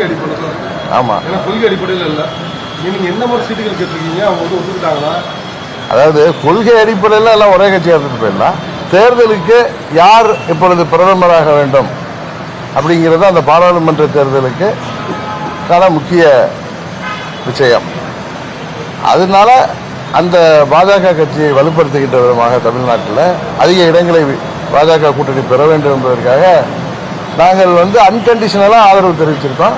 இயற்கை அடிப்படையில் ஆமாம் ஏன்னா கொள்கை அடிப்படையில் இல்லை. நீங்க என்ன மாதிரி சீட்டுகள் கேட்டிருக்கீங்க? அவங்க வந்து ஒத்துக்கிட்டாங்களா? அதாவது கொள்கை அடிப்படையில் எல்லாம் ஒரே கட்சியாக இருந்துட்டு போயிடலாம் தேர்தலுக்கு யார் இப்பொழுது பிரதமராக வேண்டும் அப்படிங்கிறது அந்த பாராளுமன்ற தேர்தலுக்கு கான முக்கிய விஷயம். அதனால அந்த பாஜக கட்சியை வலுப்படுத்துகின்ற விதமாக தமிழ்நாட்டில் அதிக இடங்களை பாஜக கூட்டணி பெற வேண்டும் என்பதற்காக நாங்கள் வந்து அன்கண்டிஷனலாக ஆதரவு தெரிவிச்சிருக்கோம்.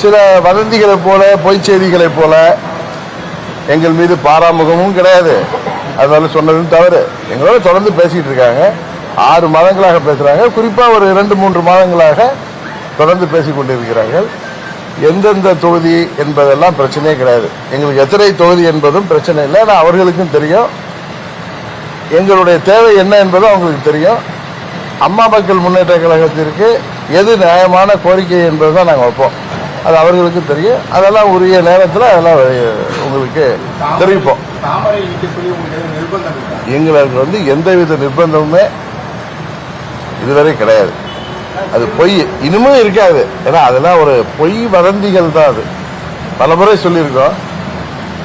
சில வதந்திகளைப் போல பொய் செய்திகளைப் போல எங்கள் மீது பாராமுகமும் கிடையாது. அதனால சொன்னதும் தவறு. எங்களோட தொடர்ந்து பேசிட்டு இருக்காங்க. ஆறு மாதங்களாக பேசுறாங்க. குறிப்பா ஒரு இரண்டு மூன்று மாதங்களாக தொடர்ந்து பேசிக் கொண்டிருக்கிறார்கள். எந்தெந்த தொகுதி என்பதெல்லாம் பிரச்சனையே கிடையாது. எங்களுக்கு எத்தனை தொகுதி என்பதும் பிரச்சனை இல்லை. ஆனால் அவர்களுக்கும் தெரியும். எங்களுடைய தேவை என்ன என்பதும் அவங்களுக்கு தெரியும். அம்மா மக்கள் முன்னேற்ற கழகத்திற்கு எது நியாயமான கோரிக்கை என்பது தான் நாங்கள் வைப்போம். அது அவர்களுக்கு தெரியும். அதெல்லாம் உரிய நேரத்தில் அதெல்லாம் உங்களுக்கு தெரிவிப்போம். எங்களுக்கு வந்து எந்தவித நிர்பந்தமுமே இதுவரை கிடையாது. அது பொய். இனிமே இருக்காது. ஏன்னா அதெல்லாம் ஒரு பொய் வதந்திகள் தான் அது. பல முறை சொல்லியிருக்கோம்.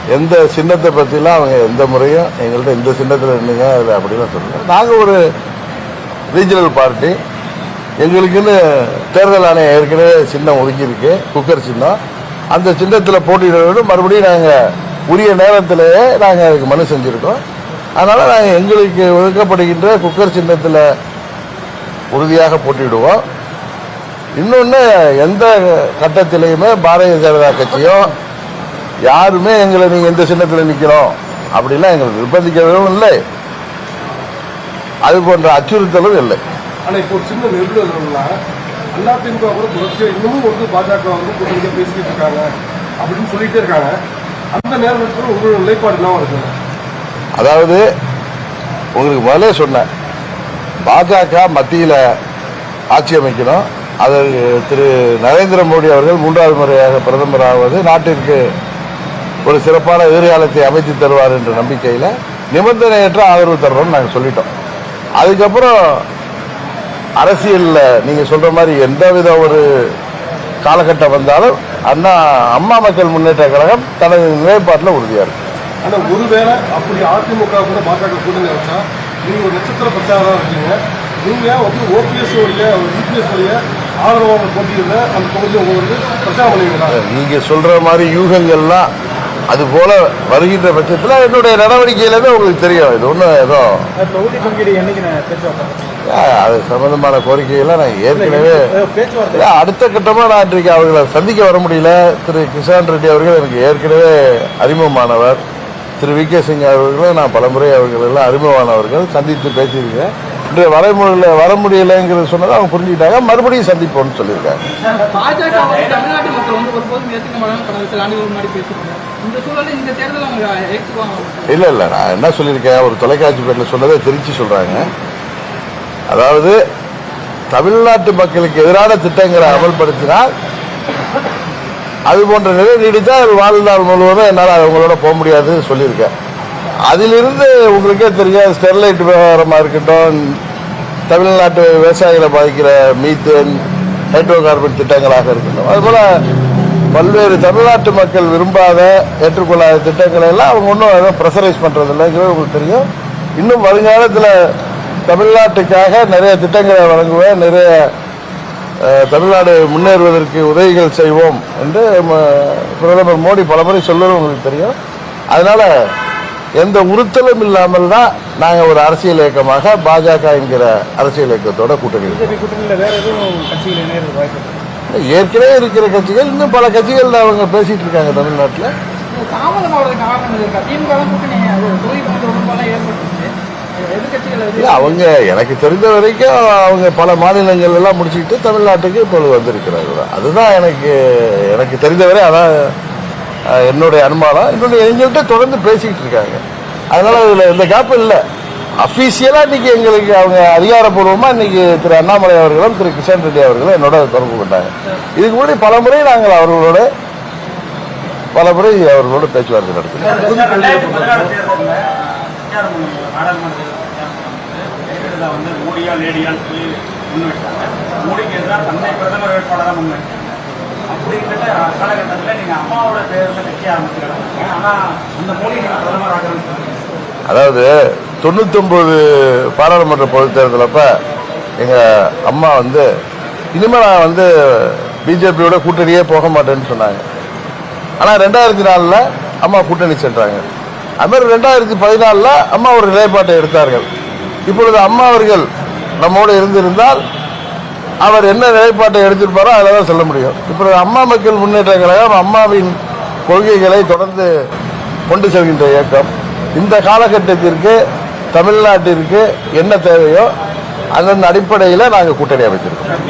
எந்த சின்னத்தை பற்றிலாம் அவங்க எந்த முறையும் எங்கள்கிட்ட இந்த சின்னத்தில் நின்றுங்க அது அப்படிலாம் சொல்லுங்க. நாங்கள் ஒரு ரீஜனல் பார்ட்டி எங்களுக்குன்னு தேர்தல் ஆணையம் ஏற்கனவே சின்னம் ஒதுக்கியிருக்கு குக்கர் சின்னம். அந்த சின்னத்தில் போட்டியிட மறுபடியும் நாங்கள் உரிய நேரத்திலேயே நாங்கள் அதுக்கு மனு செஞ்சுருக்கோம். அதனால் நாங்கள் எங்களுக்கு ஒதுக்கப்படுகின்ற குக்கர் சின்னத்தில் உறுதியாக போட்டியிடுவோம். இன்னொன்று எந்த கட்டத்திலையுமே பாரதிய ஜனதா கட்சியும் யாருமே எங்களை நீங்கள் எந்த சின்னத்தில் நிற்கிறோம் அப்படிலாம் எங்களை நிர்பந்திக்கவும் இல்லை. அது போன்ற அச்சுறுத்தலும் இல்லை. ஆனால் இப்போ ஒரு சின்ன நெருடல்னா அதிமுக கூட தொடர்ச்சியாக இன்னமும் வந்து பாஜக வந்து கூட்டணிக்கு பேசிக்கிட்டு இருக்காங்க அப்படின்னு சொல்லிட்டே இருக்காங்க. அந்த நேரத்தில் உங்களோட நிலைப்பாடு என்ன இருக்கு? அதாவது உங்களுக்கு முதல்ல சொன்னேன் பாஜக மத்தியில் ஆட்சி அமைக்கணும். அதை திரு நரேந்திர மோடி அவர்கள் மூன்றாவது முறையாக பிரதமர் ஆவது நாட்டிற்கு ஒரு சிறப்பான எதிர்காலத்தை அமைத்து தருவார் என்ற நம்பிக்கையில் நிபந்தனையற்ற ஆதரவு தர்றோம்னு நாங்கள் சொல்லிட்டோம். அதுக்கப்புறம் அரசியலில் நீங்கள் சொல்கிற மாதிரி எந்தவித ஒரு காலகட்டம் வந்தாலும் அண்ணா அம்மா மக்கள் முன்னேற்ற கழகம் தனது நிலைப்பாட்டில் உறுதியாக இருக்கு. ஆனா ஒருவேளை அப்படி அதிமுக கூட பாஜக கூட்டணி வச்சா நீங்க ஒரு நட்சத்திர பிரச்சாரம் இருக்கீங்க. நீங்க வந்து ஓபிஎஸ் உடைய யூபிஎஸ் உடைய ஆதரவாளர் போட்டியில அந்த தொகுதியை உங்க வந்து பிரச்சாரம் பண்ணுவீங்களா நீங்க சொல்ற மாதிரி யூகங்கள்லாம் அது போல வருகின்ற பட்சத்தில் என்னுடைய நடவடிக்கையிலேருந்து உங்களுக்கு தெரியும். இது ஒன்றும் ஏதோ அது சம்பந்தமான கோரிக்கையெல்லாம் நான் ஏற்கனவே அடுத்த கட்டமாக நான் இன்றைக்கு அவர்களை சந்திக்க வர முடியல. திரு கிஷான் ரெட்டி அவர்கள் எனக்கு ஏற்கனவே அறிமுகமானவர். திரு வி கே சிங் அவர்களும் நான் பலமுறை அவர்கள் எல்லாம் அறிமுகமானவர்கள். சந்தித்து பேசியிருக்கேன். இன்றைய வரைமுறையில் வர முடியலைங்கிறது சொன்னதை அவங்க புரிஞ்சுக்கிட்டாங்க. மறுபடியும் சந்திப்போம்னு சொல்லியிருக்காங்க. இல்லை இல்லை நான் என்ன சொல்லியிருக்கேன்? ஒரு தொலைக்காட்சி பேரில் சொன்னதை திருச்சி சொல்கிறாங்க அதாவது தமிழ்நாட்டு மக்களுக்கு எதிரான திட்டங்களை அமல்படுத்தினால் அது போன்ற நிலை நீடித்தால் வாழ்நாள் முழுவதும் என்னால் அவங்களோட போக முடியாதுன்னு சொல்லியிருக்கேன். அதிலிருந்து உங்களுக்கே தெரியும் ஸ்டெர்லைட் விவகாரமாக இருக்கட்டும் தமிழ்நாட்டு விவசாயிகளை பாதிக்கிற மீத்தேன் ஹைட்ரோ கார்பன் திட்டங்களாக இருக்கட்டும். அதுபோல் பல்வேறு தமிழ்நாட்டு மக்கள் விரும்பாத ஏற்றுக்கொள்ளாத திட்டங்களை எல்லாம் அவங்க ஒன்றும் எதுவும் ப்ரெஷரைஸ் பண்ணுறதில்லைங்கிறது உங்களுக்கு தெரியும். இன்னும் வருங்காலத்தில் தமிழ்நாட்டுக்காக நிறைய திட்டங்களை வழங்குவேன் நிறைய தமிழ்நாடு முன்னேறுவதற்கு உதவிகள் செய்வோம் என்று பிரதமர் மோடி பலமுறை சொல்வது உங்களுக்கு தெரியும். அதனால் எந்த உறுத்தலும் இல்லாமல் தான் நாங்கள் ஒரு அரசியல் இயக்கமாக பாஜக என்கிற அரசியல் இயக்கத்தோட கூட்டணி? ஏற்கனவே இருக்கிற கட்சிகள் இன்னும் பல கட்சிகள் அவங்க பேசிட்டு இருக்காங்க தமிழ்நாட்டில். அவங்க எனக்கு தெரிந்த வரைக்கும் அவங்க பல மாநிலங்கள் எல்லாம் முடிச்சுக்கிட்டு தமிழ்நாட்டுக்கு இப்பொழுது வந்திருக்கிறார்கள். அதுதான் எனக்கு எனக்கு தெரிந்தவரை அதான் என்னுடைய அனுமானம் இன்னொன்று எங்கள்கிட்ட தொடர்ந்து பேசிக்கிட்டு இருக்காங்க. அதனால் இதில் எந்த கேப்பும் இல்லை. அஃபீஷியலாக இன்றைக்கி எங்களுக்கு அவங்க அதிகாரப்பூர்வமாக இன்றைக்கி திரு அண்ணாமலை அவர்களும் திரு கிஷன் ரெட்டி அவர்களும் என்னோட தொடர்பு கொண்டாங்க. இதுக்கு முன்னாடி பல முறை நாங்கள் அவர்களோட பல முறை அவர்களோட பேச்சுவார்த்தை நடத்தினோம். அப்படிங்கிற காலகட்டத்தில் நீங்கள் அம்மாவோட பேரில் கட்சி ஆரம்பிக்கிறாங்க ஆனால் அந்த மொழி நீங்கள் பிரதமர் அதாவது தொண்ணூத்தொம்பது பாராளுமன்ற பொது தேர்தலப்ப எங்கள் அம்மா வந்து இனிமேல் நான் வந்து பிஜேபியோட கூட்டணியே போக மாட்டேன்னு சொன்னாங்க. ஆனால் ரெண்டாயிரத்தி நாலில் அம்மா கூட்டணி சென்றாங்க. அதுமாதிரி ரெண்டாயிரத்தி பதினாலில் அம்மா ஒரு நிலைப்பாட்டை எடுத்தார்கள். இப்பொழுது அம்மா அவர்கள் நம்மோடு இருந்திருந்தால் அவர் என்ன நிலைப்பாட்டை எடுத்திருப்பாரோ அதில் தான் சொல்ல முடியும். இப்போ அம்மா மக்கள் முன்னேற்ற கழகம் அம்மாவின் கொள்கைகளை தொடர்ந்து கொண்டு செல்கின்ற இயக்கம். இந்த காலகட்டத்திற்கு தமிழ்நாட்டிற்கு என்ன தேவையோ அதன் அடிப்படையில் நாங்கள் கூட்டணி அமைத்திருக்கோம்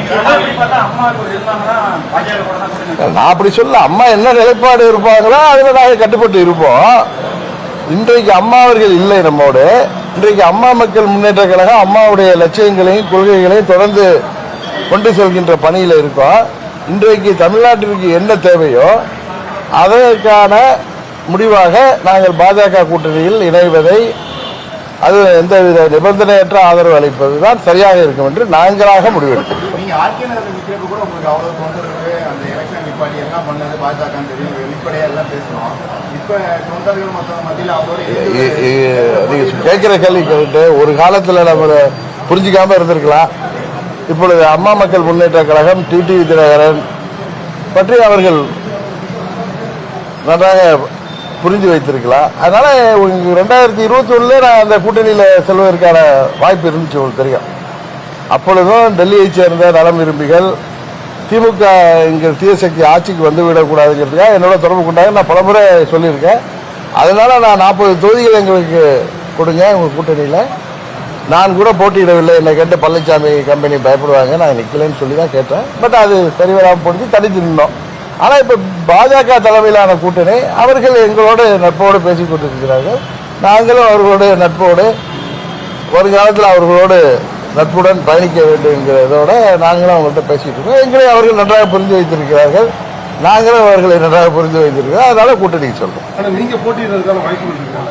நான் அப்படி சொல்ல அம்மா என்ன நிலைப்பாடு இருப்பாங்களோ அதில் நாங்கள் கட்டுப்பட்டு இருப்போம். இன்றைக்கு அம்மா அவர்கள் இல்லை நம்மோடு. இன்றைக்கு அம்மா மக்கள் முன்னேற்ற கழகம் அம்மாவுடைய லட்சியங்களையும் கொள்கைகளையும் தொடர்ந்து கொண்டு செல்கின்ற பணியில் இருக்கோம் இன்றைக்கு தமிழ்நாட்டிற்கு என்ன தேவையோ அதற்கான முடிவாக நாங்கள் பாஜக கூட்டணியில் இணைவதை அது எந்தவித நிபந்தனையற்ற ஆதரவு அளிப்பது தான் சரியாக இருக்கும் என்று நாங்களாக முடிவெடுக்கிறோம் நீங்க கேட்கிற கேள்வி கேட்டு ஒரு காலத்துல நம்ம புரிஞ்சுக்காம இருந்திருக்கலாம் இப்பொழுது அம்மா மக்கள் முன்னேற்ற கழகம் டிடி தினகரன் பற்றி அவர்கள் நன்றாக புரிஞ்சு வைத்திருக்கலாம். அதனால உங்களுக்கு ரெண்டாயிரத்தி இருபத்தி ஒண்ணுல நான் அந்த கூட்டணியில செல்வதற்கான வாய்ப்பு இருந்துச்சு உங்களுக்கு தெரியும். அப்பொழுதும் டெல்லியைச் சேர்ந்த நலம் விரும்பிகள் திமுக எங்கள் தீயசக்தி ஆட்சிக்கு வந்து விடக்கூடாதுங்கிறதுக்காக என்னோட தொடர்பு கொண்டாங்க நான் பலமுறை சொல்லியிருக்கேன். அதனால நான் நாற்பது தொகுதிகள் எங்களுக்கு கொடுங்க உங்கள் கூட்டணியில். நான் கூட போட்டியிடவில்லை. என்னை கேட்டு பழனிசாமி கம்பெனி பயப்படுவாங்க. நான் நிற்கலைன்னு சொல்லி தான் கேட்டேன். பட் அது சரி வராமல் போட்டு தனித்து நின்னோம் ஆனால் இப்போ பாஜக தலைமையிலான கூட்டணி அவர்கள் எங்களோடு நட்போடு பேசிக் கொண்டிருக்கிறார்கள். நாங்களும் அவர்களோடு நட்போடு வருங்காலத்தில் அவர்களோடு நட்புடன் பயணிக்க வேண்டும்ங்கிறதோட நாங்களும் அவங்கள்ட்ட பேசிட்டு இருக்கோம். எங்களை அவர்கள் நன்றாக புரிந்து வைத்திருக்கிறார்கள். நாங்களும் அவர்களை நன்றாக புரிந்து வைத்திருக்கிறோம். அதனால கூட்டணிக்கு இருக்கு?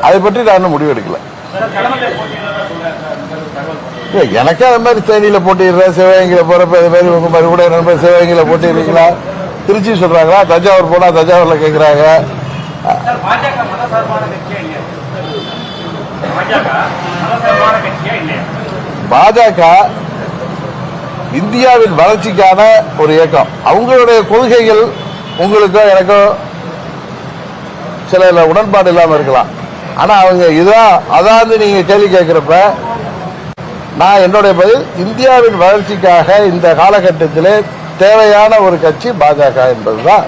அதை பற்றி நான் இன்னும் முடிவெடுக்கல சார் தலைமையில் போட்டியிடறதா சொல்றாரு சார் இந்த மாதிரி தகவல் இல்லை, எனக்கே அது மாதிரி தேனியில் போட்டிடுறேன் சிவகங்கையில் போகிறப்ப இது மாதிரி உங்கள் மாதிரி கூட நண்பர் சிவகங்கையில் போட்டிடுறீங்களா? திருச்சி சொல்கிறாங்களா தஞ்சாவூர் போனால் தஞ்சாவூரில் கேட்குறாங்க பாஜக இந்தியாவின் வளர்ச்சிக்கான ஒரு இயக்கம். அவங்களுடைய கொள்கைகள் உங்களுக்கோ எனக்கோ சில உடன்பாடு இல்லாமல் இருக்கலாம். ஆனால் அவங்க இதான் அதாவது நீங்கள் கேள்வி கேட்குறப்ப நான் என்னுடைய பதில் இந்தியாவின் வளர்ச்சிக்காக இந்த காலகட்டத்திலே தேவையான ஒரு கட்சி பாஜக என்பதுதான்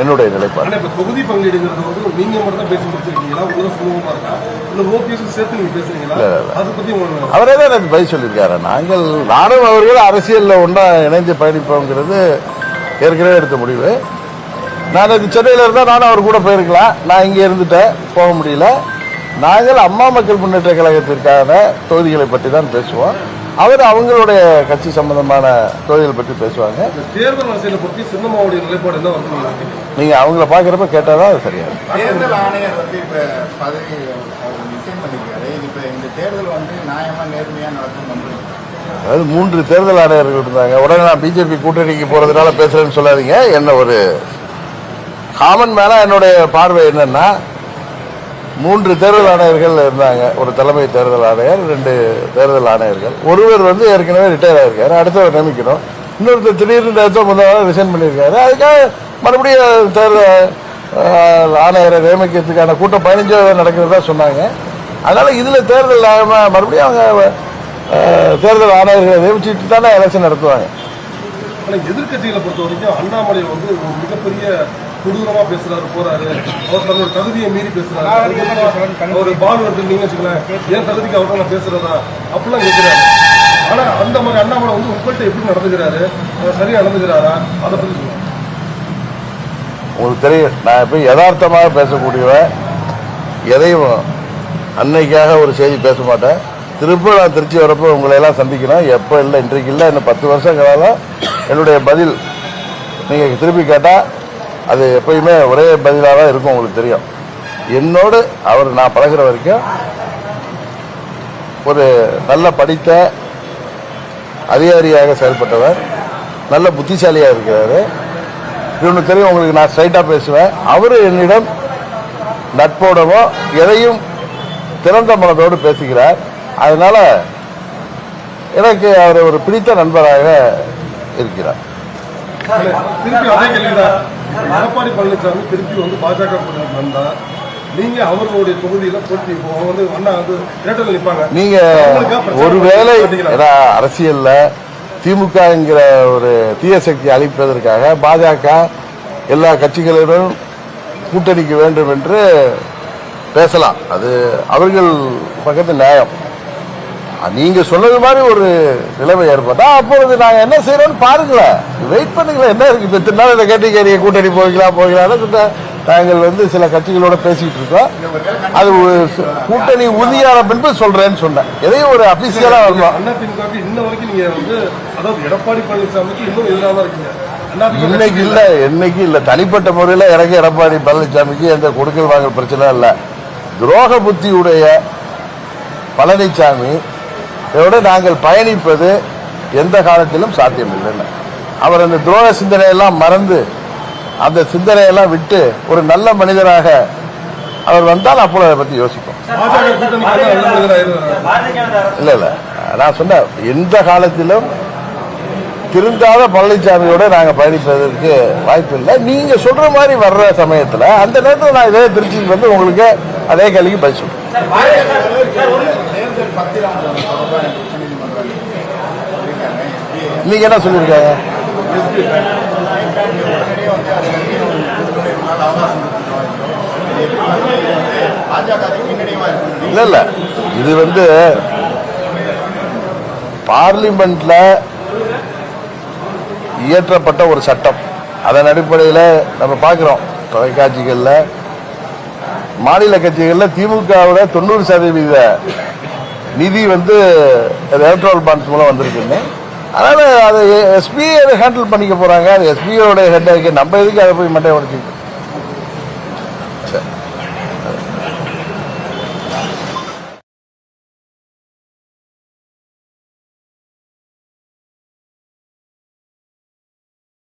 என்னுடைய நிலைப்பாடு. தொகுதி பங்கீடுங்கிறது வந்து நீங்க மட்டும் தான் பேசி முடிச்சிருக்கீங்களா? உங்களுக்கு சுமூகமா இருக்கா? இல்ல ஓபிஎஸ் சேர்த்து நீங்க பேசுறீங்களா? இல்ல, இல்ல. அதை பத்தி உங்களுக்கு அவரே தான் எனக்கு பதில் சொல்லியிருக்காரு. நாங்கள் நானும் அவர்கள் அரசியலில் ஒன்றா இணைந்து பயணிப்போங்கிறது ஏற்கனவே எடுத்த முடிவு. நான் சென்னையில் இருந்தால் நானும் அவர் கூட போயிருக்கலாம். நான் இங்கே இருந்துட்டேன். போக முடியல. நாங்கள் அம்மா மக்கள் முன்னேற்ற கழகத்திற்கான தொகுதிகளை பற்றி தான் பேசுவோம். அவர் அவங்களுடைய கட்சி சம்பந்தமான தொகுதிகள் பற்றி பேசுவாங்க. தேர்தல் அரசியலை பத்தி சின்னம்மாவுடைய நிலைப்பாடு என்ன வந்து நீங்க நினைக்கிறீங்க? நீங்கள் அவங்கள பார்க்குறப்ப கேட்டால் தான் அது சரியாக. தேர்தல் ஆணையர் வந்து இப்ப பதவி அவர் இப்ப இந்த தேர்தல் வந்து நடக்கும் அதாவது மூன்று தேர்தல் ஆணையர்கள் இருந்தாங்க. உடனே நான் பிஜேபி கூட்டணிக்கு போறதுனால பேசுறேன்னு சொல்லாதீங்க. என்ன ஒரு காமன் மேல என்னுடைய பார்வை என்னன்னா மூன்று தேர்தல் ஆணையர்கள் இருந்தாங்க. ஒரு தலைமை தேர்தல் ஆணையர் ரெண்டு தேர்தல் ஆணையர்கள். ஒருவர் வந்து ஏற்கனவே ரிட்டையர் ஆயிருக்காரு. அடுத்தவர் நியமிக்கணும். இன்னொருத்தர் திடீர்னு நேரத்தோ முதல்ல ரிசைன் பண்ணியிருக்காரு. அதுக்காக மறுபடியும் தேர்தல் ஆணையரை நியமிக்கிறதுக்கான கூட்டம் பதினஞ்சாவது நடக்கிறதா சொன்னாங்க. அதனால் இதில் தேர்தல் ஆணையமா மறுபடியும் அவங்க தேர்தல் ஆணையர்களை நியமிச்சுட்டு தானே எலெக்ஷன் நடத்துவாங்க. ஆனா பொறுத்த வரைக்கும் அண்ணாமலை வந்து ஒரு மிகப்பெரிய கொடூரமா பேசுறாரு போறாரு. அவர் தன்னோட தகுதியை மீறி பேசுறாரு. ஒரு பால் எடுத்துக்கிட்டீங்கன்னு வச்சுக்கலேன் என் தகுதிக்கு அவர்கிட்ட நான் பேசுறதா? அப்படிலாம் கேட்கிறாரு ஆனா அந்த மாதிரி அண்ணாமலை வந்து உங்கள்கிட்ட எப்படி நடந்துக்கிறாரு? சரியாக சரியா நடந்துக்கிறாரா? அதை பத்தி சொல்லுங்க. உங்களுக்கு தெரியும் நான் இப்போ யதார்த்தமாக பேசக்கூடியவன். எதையும் அன்னைக்காக ஒரு செய்தி பேச மாட்டேன். திரும்ப நான் திருச்சி வரப்போ உங்களை எல்லாம் சந்திக்கணும். எப்போ இல்லை இன்றைக்கு இல்லை இன்னும் பத்து வருஷம் காலம் என்னுடைய பதில் நீங்கள் திருப்பி கேட்டால் அது எப்பயுமே ஒரே பதிலாக தான் இருக்கும் உங்களுக்கு தெரியும். என்னோடு அவர் நான் பழகுற வரைக்கும் ஒரு நல்ல படித்த அதிகாரியாக செயல்பட்டவர் நல்ல புத்திசாலியாக இருக்கிறாரு. இவனு தெரியும் உங்களுக்கு நான் ஸ்ட்ரைட்டாக பேசுவேன். அவர் என்னிடம் நட்போடவோ எதையும் திறந்த மனதோடு பேசுகிறார். அதனால் எனக்கு அவர் ஒரு பிடித்த நண்பராக இருக்கிறார். திருப்பி கேள்விதான். எடப்பாடி பழனிசாமி திருப்பி வந்து பாஜக கூட்டணிக்கு வந்தா நீங்க அவர்களுடைய தொகுதியில போட்டி அவங்க வந்து அண்ணா நிற்பாங்க ஒருவேளை அரசியல்ல திமுகங்கிற ஒரு தீய சக்தி அழிப்பதற்காக பாஜக எல்லா கட்சிகளிடம் கூட்டணிக்கு வேண்டும் என்று பேசலாம். அது அவர்கள் பக்கத்து நியாயம். நீங்க சொன்னது மாதிரி ஒரு நிலைமை ஏற்பட்டா அப்பொழுது நாங்க என்ன செய்யறோம்னு பாருங்களேன். வெயிட் பண்ணுங்களேன் என்ன இருக்கு? இப்ப இத்தனை நாள் இதை கேட்டு நீங்க கூட்டணி போய்க்கலாம் போய்க்கலாம் நாங்கள் வந்து சில கட்சிகளோட பேசிட்டு இருக்கோம் அது கூட்டணி உறுதியான பின்பு சொல்றேன்னு சொன்னேன். எதையும் ஒரு அபிஷியலா வரணும் அண்ணா திமுகவுக்கு இன்ன வரைக்கும் நீங்க வந்து அதாவது எடப்பாடி பழனிசாமிக்கு இன்னும் எதிராக தான் இருக்கீங்க. அண்ணா திமுக இன்னைக்கு இல்ல என்னைக்கு இல்ல. தனிப்பட்ட முறையில் எனக்கு எடப்பாடி பழனிசாமிக்கு எந்த கொடுக்கல் வாங்கல் பிரச்சனை இல்ல. துரோக புத்தியுடைய பழனிசாமி இதோட நாங்கள் பயணிப்பது எந்த காலத்திலும் சாத்தியம் இல்லைன்னு அவர் அந்த துரோக சிந்தனையெல்லாம் மறந்து அந்த சிந்தனையெல்லாம் விட்டு ஒரு நல்ல மனிதராக அவர் வந்தால் அப்போ அதை பற்றி யோசிப்போம். இல்லை இல்லை. நான் சொன்னேன் எந்த காலத்திலும் திருந்தாத பழனிசாமியோட நாங்கள் பயணிப்பதற்கு வாய்ப்பு இல்லை நீங்கள் சொல்கிற மாதிரி வர்ற சமயத்தில் அந்த நேரத்தில் நான் இதே திருச்சிக்கு வந்து உங்களுக்கு அதே கேள்விக்கு பதில் சொல்கிறேன் நீங்க என்ன இருக்கு இல்ல இல்ல. இது வந்து பார்லிமெண்ட்ல இயற்றப்பட்ட ஒரு சட்டம். அதன் அடிப்படையில் நம்ம பார்க்குறோம். தொலைக்காட்சிகளில் மாநில கட்சிகளில் திமுகவோட தொண்ணூறு சதவீத நிதி வந்து எலக்ட்ரல் பாண்ட்ஸ் மூலம் வந்திருக்குன்னு. அதனால் அதை எஸ்பி ஹேண்டில் பண்ணிக்க போகிறாங்க அது எஸ்பியோட ஹெட் நம்ம எதுக்கு அதை போய் மட்டை உடச்சிக்கிட்டு